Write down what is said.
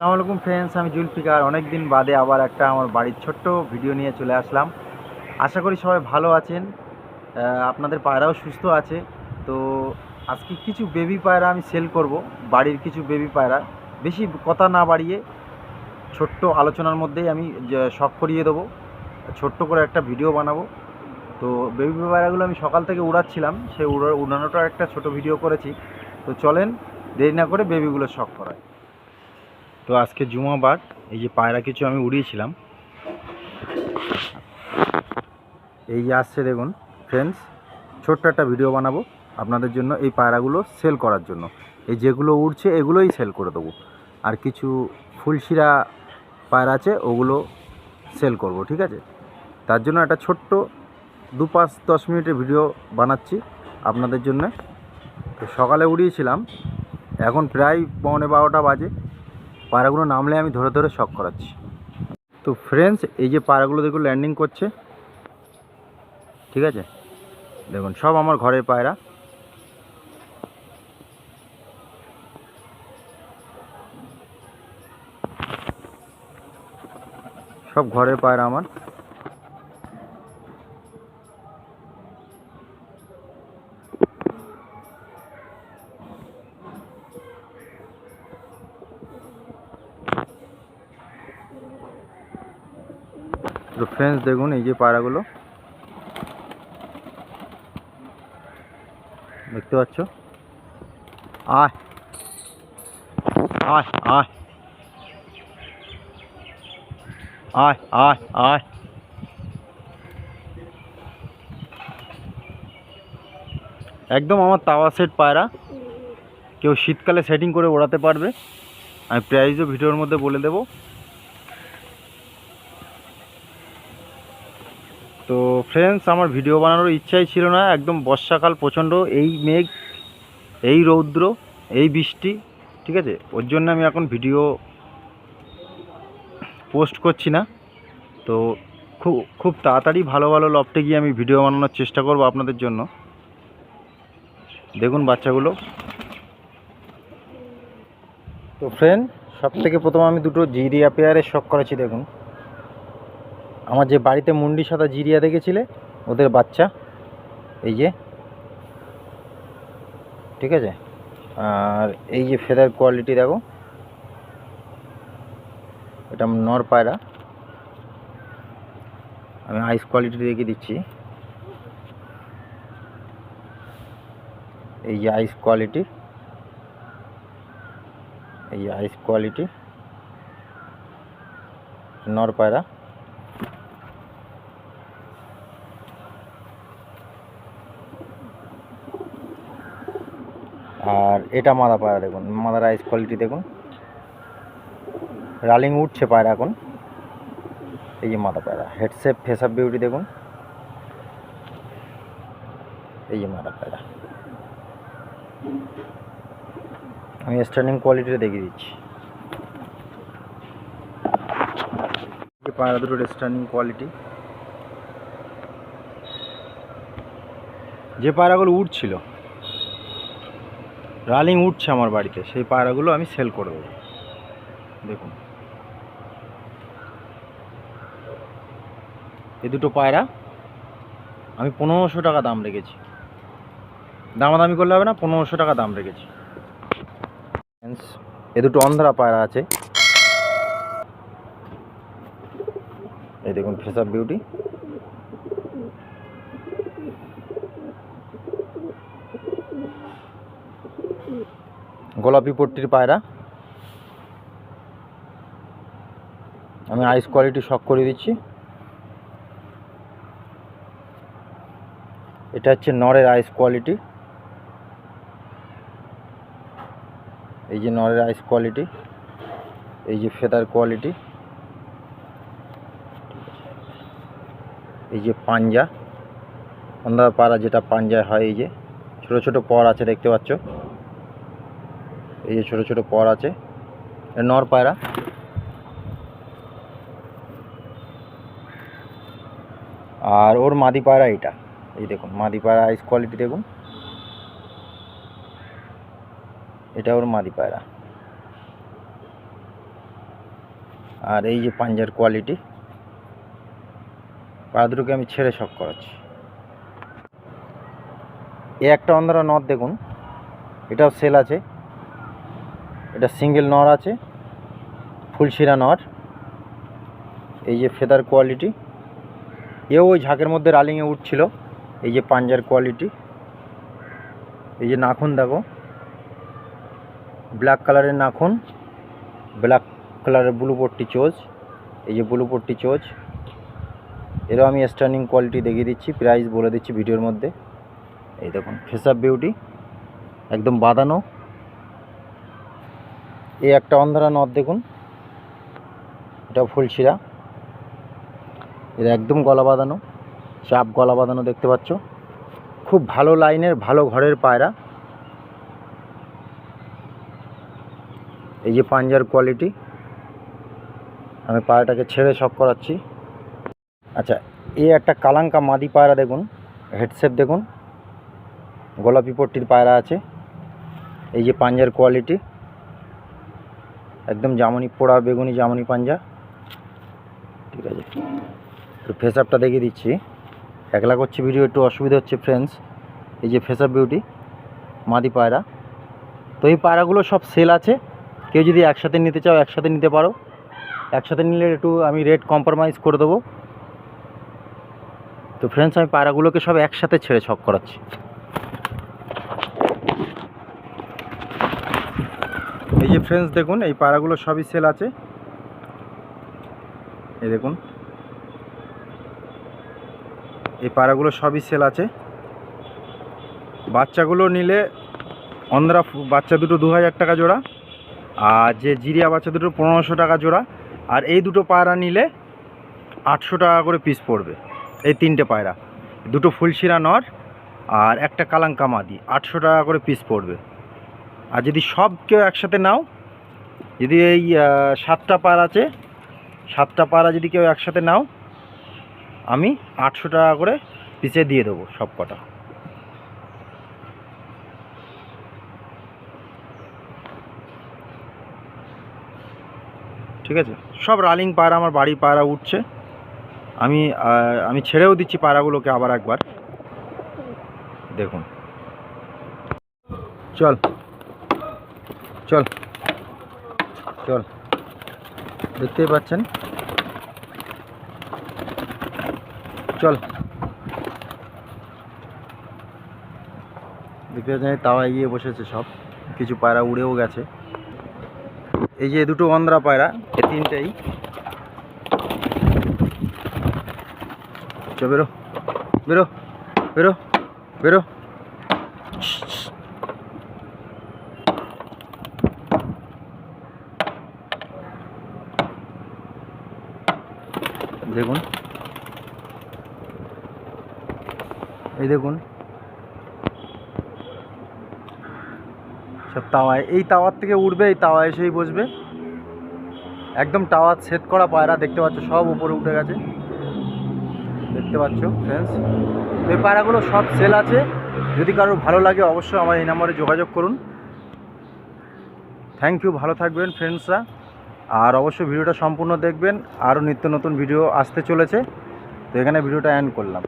আসসালামু ফ্রেন্ডস আমি জুলফিকার অনেক দিন বাদে আবার একটা আমার বাড়ির ছোট্ট ভিডিও নিয়ে চলে আসলাম। আশা করি সবাই ভালো আছেন আপনাদের পায়রাও সুস্থ আছে। তো আজকে কিছু বেবি পায়রা আমি সেল করব, বাড়ির কিছু বেবি পায়রা। বেশি কথা না বাড়িয়ে ছোট্ট আলোচনার মধ্যেই আমি শখ করিয়ে দেবো। ছোট্ট করে একটা ভিডিও বানাবো। তো বেবি পায়রাগুলো আমি সকাল থেকে উড়াচ্ছিলাম, সেই উড়া, উড়ানোটার একটা ছোট ভিডিও করেছি। তো চলেন, দেরি না করে বেবিগুলো শখ করায় তো আজকে জুমাবার এই যে পায়রা কিছু আমি উড়িয়েছিলাম। এই যে আসছে দেখুন ফ্রেন্ডস ছোট্ট একটা ভিডিও বানাবো আপনাদের জন্য এই পায়রাগুলো সেল করার জন্য। এই যেগুলো উড়ছে, এগুলোই সেল করে দেবো। আর কিছু ফুলশিরা পায়রা আছে, ওগুলো সেল করব, ঠিক আছে? তার জন্য একটা ছোট্ট দু পাঁচ দশ মিনিটের ভিডিও বানাচ্ছি আপনাদের জন্য। তো সকালে উড়িয়েছিলাম, এখন প্রায় পৌনে বারোটা বাজে। পায়রাগুলো নামলে আমি ধরে ধরে শখ করাচ্ছি। তো ফ্রেন্ডস এই যে পায়রাগুলো দেখুন ল্যান্ডিং করছে। ঠিক আছে? দেখুন, সব আমার ঘরের পায়রা। সব ঘরের পায়রা আমার। ফ্রেন্ডস দেখুন এই যে পায়রাগুলো দেখতে পাচ্ছ? আয়। আয় আয়। আয় আয় আয়। একদম আমার তাওয়া সেট পায়রা। কেউ শীতকালে সেটিং করে ওড়াতে পারবে। আমি প্রাইজও ভিডিওর মধ্যে বলে দেবো। তো ফ্রেন্ডস আমার ভিডিও বানানোর ইচ্ছাই ছিল না, একদম বর্ষাকাল প্রচণ্ড, এই মেঘ, এই রৌদ্র, এই বৃষ্টি, ঠিক আছে? ওর জন্য আমি এখন ভিডিও পোস্ট করছি না। তো খুব খুব তাড়াতাড়ি ভালো ভালো লফটে গিয়ে আমি ভিডিও বানানোর চেষ্টা করব আপনাদের জন্য। দেখুন বাচ্চাগুলো। তো ফ্রেন্ড সব থেকে প্রথম আমি দুটো জিরিয়া পেয়ারের শখ করেছি, দেখুন। আমার যে বাড়িতে মুন্ডি সাদা জিরিয়া দেখেছিলে? ওদের বাচ্চা। এই যে। ঠিক আছে? আর এই যে ফেদার কোয়ালিটি দেখো। এটা নর পায়রা। আমি আইস কোয়ালিটি দেখে দিচ্ছি। এই যে আইস কোয়ালিটি এই যে আইস কোয়ালিটি নর পায়রা। আর এটা মাদা পায়রা দেখুন, মাদার আইস কোয়ালিটি দেখুন। রালিং উঠছে পায়রা এখন। এই যে মাদা পায়রা হেডসেপ ফেস আপ বিউটি দেখুন। এই যে মাদা পায়রা। আমি স্ট্যান্ডিং কোয়ালিটিটা দেখিয়ে দিচ্ছি। পায়রা দুটোর স্ট্যান্ডিং কোয়ালিটি। যে পায়রাগুলো উঠছিল রালিং উঠছে আমার বাড়িতে, সেই পায়রাগুলো আমি সেল করে দেবো। দেখুন। এই দুটো পায়রা, আমি পনেরোশো টাকা দাম রেখেছি। দামাদামি করলে হবে না, পনেরোশো টাকা দাম রেখেছি। এ দুটো অন্ধরা পায়রা আছে। এই দেখুন ফেস বিউটি গোলাপি পট্টির পায়রা। আমি আইস কোয়ালিটি শক করে দিচ্ছি। এটা হচ্ছে নরের আইস কোয়ালিটি এই যে নরের আইস কোয়ালিটি এই যে ফেদার কোয়ালিটি এই যে পাঞ্জা। অন্ধার পাড়া যেটা পাঞ্জায় হয়, এই যে ছোট ছোট পর আছে, দেখতে পাচ্ছ। এই যে ছোট ছোট পর আছে। নর পায়রা। আর ওর মাদি পায়রা এটা এই দেখুন, মাদি পায়রা আইস কোয়ালিটি দেখুন। এটা ওর মাদি পায়রা। আর এই যে পাঞ্জার কোয়ালিটি পাড়া দুটোকে আমি ছেড়ে শখ করাচ্ছি। এ একটা অন্ধ্রা নথ দেখুন। এটাও সেল আছে। এটা সিঙ্গেল নর আছে ফুলশিরা নর। এই যে ফেদার কোয়ালিটি এও ওই ঝাঁকের মধ্যে রালিংয়ে উঠছিল, এই যে পাঞ্জার কোয়ালিটি এই যে নাখুন দেখো ব্ল্যাক কালারের নাখুন ব্ল্যাক কালারের ব্লু পট্টি চোজ এই যে ব্লু পট্টি চোজ এরও আমি স্ট্যান্ডিং কোয়ালিটি দেখিয়ে দিচ্ছি প্রাইস বলে দিচ্ছি ভিডিওর মধ্যে। এই দেখুন ফেস আপ বিউটি একদম বাঁধানো। এই একটা অন্ধারা নদ দেখুন। এটা ফুলশিরা। এর একদম গলা বাঁধানো, চাপ গলা বাঁধানো দেখতে পাচ্ছ। খুব ভালো লাইনের, ভালো ঘরের পায়রা। এই যে পাঞ্জার কোয়ালিটি। আমি পায়রাটাকে ছেড়ে শখ করাচ্ছি। আচ্ছা এই একটা কালাঙ্কা মাদি পায়রা দেখুন। হেডসেপ দেখুন। গোলাপি পট্টির পায়রা আছে। এই যে পাঞ্জার কোয়ালিটি। একদম জামনি পোড়া, বেগুনি, জামনি পাঞ্জা। ঠিক আছে। তো ফেস আপটা দেখিয়ে দিচ্ছি। একলা করছি ভিডিও একটু অসুবিধা হচ্ছে ফ্রেন্ডস এই যে ফেস আপ বিউটি মাদি পায়রা। তো এই পায়রাগুলো সব সেল আছে। কেউ যদি একসাথে নিতে চাও, একসাথে নিতে পারো। একসাথে নিলে একটু আমি রেট কম্প্রোমাইজ করে দেবো। তো ফ্রেন্ডস আমি পায়রাগুলোকে সব একসাথে ছেড়ে ছক করাচ্ছি। এই যে ফ্রেন্ডস দেখুন, এই পায়রাগুলো সবই সেল আছে। এই দেখুন, এই পায়রাগুলো সবই সেল আছে। বাচ্চাগুলো নিলে অন্ধ্রা বাচ্চা দুটো দু হাজার টাকা জোড়া, আর যে জিরিয়া বাচ্চা দুটো পনেরোশো টাকা জোড়া, আর এই দুটো পায়রা নিলে আটশো টাকা করে পিস পড়বে, এই তিনটে পায়রা। দুটো ফুলশিরা নর, আর একটা কালাঙ্কা মাদি, আটশো টাকা করে পিস পড়বে। আর যদি সব কেউ একসাথে নাও, যদি এই সাতটা পায়রা আছে, সাতটা পায়রা যদি কেউ একসাথে নাও, আমি আটশো টাকা করে পিসে দিয়ে দেবো সব কটা। ঠিক আছে? সব রানিং পায়রা, আমার বাড়ির পায়রা উঠছে। আমি আমি ছেড়েও দিচ্ছি পাড়াগুলোকে আবার একবার। দেখুন। চল। চল। চল। দেখতেই পাচ্ছেন? চল। দেখতে পাচ্ছেন, এই তাওয়ায় গিয়ে বসেছে সব। কিছু পায়রা উড়েও গেছে। এই যে দুটো অন্ধ্রা পায়রা, এই তিনটেই। চ বেরো। বেরো। বেরো। বেরো। দেখুন। এই দেখুন। সব তাওয়ায় এই তাওয়ার থেকে উঠবে, এই তাওয়া এসেই বসবে। একদম টাওয়ার সেট করা পায়রা, দেখতে পাচ্ছ, সব উপরে উঠে গেছে। দেখতে পাচ্ছ ফ্রেন্ডস এই পায়রাগুলো সব সেল আছে। যদি কারোর ভালো লাগে, অবশ্যই আমার এই নাম্বারে যোগাযোগ করুন। থ্যাংক ইউ ভালো থাকবেন ফ্রেন্ডসরা আর অবশ্যই ভিডিওটা সম্পূর্ণ দেখবেন। আরও নিত্য নতুন ভিডিও আসতে চলেছে। তো এখানে ভিডিওটা অ্যান্ড করলাম।